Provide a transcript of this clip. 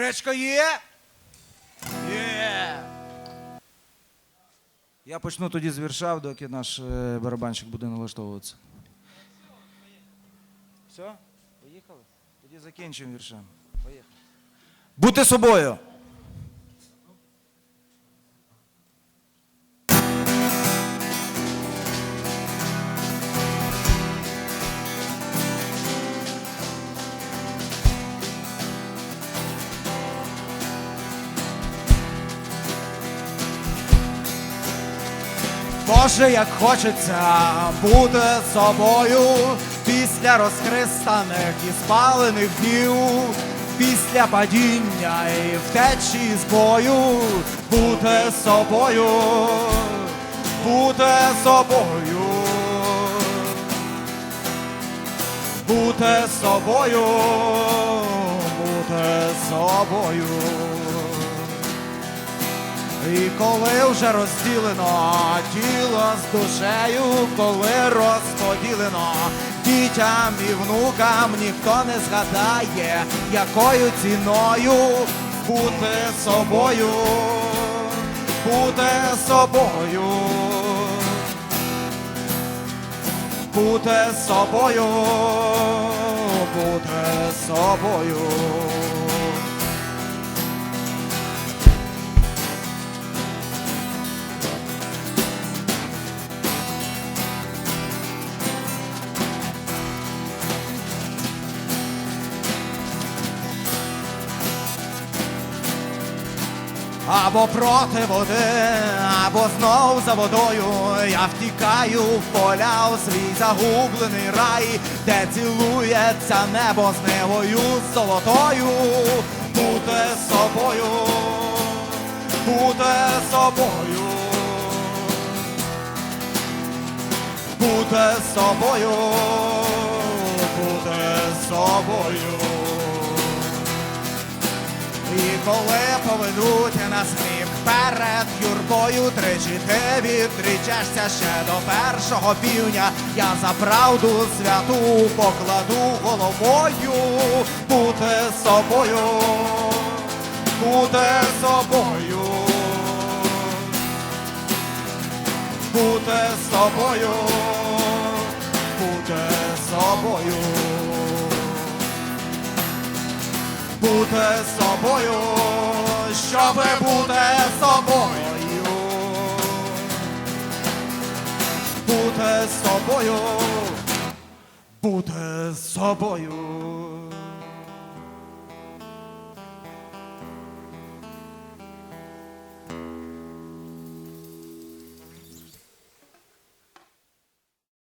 Гречка є? Є. Я почну тоді з вірша, доки наш е, барабанщик буде налаштовуватися. Все? Поїхали? Тоді закінчимо віршем. Поїхали. Бути собою. Боже, як хочеться бути собою після розхристаних і спалених днів, після падіння і втечі з бою, бути собою, бути собою, бути собою, бути собою. І коли вже розділено тіло з душею, коли розподілено дітям і внукам ніхто не згадає, якою ціною бути собою, бути собою, бути собою, бути собою. Або проти води, або знов за водою. Я втікаю в поля у свій загублений рай, де цілується небо з невою золотою, бути собою, бути собою, бути собою, бути собою. І коли поведуть нас хліб перед юрбою, тричі ти відрічешся ще до першого півня. Я за правду святу покладу головою, бути собою, бути собою, бути собою, бути собою бути собою, щоби бути собою, бути собою, бути собою.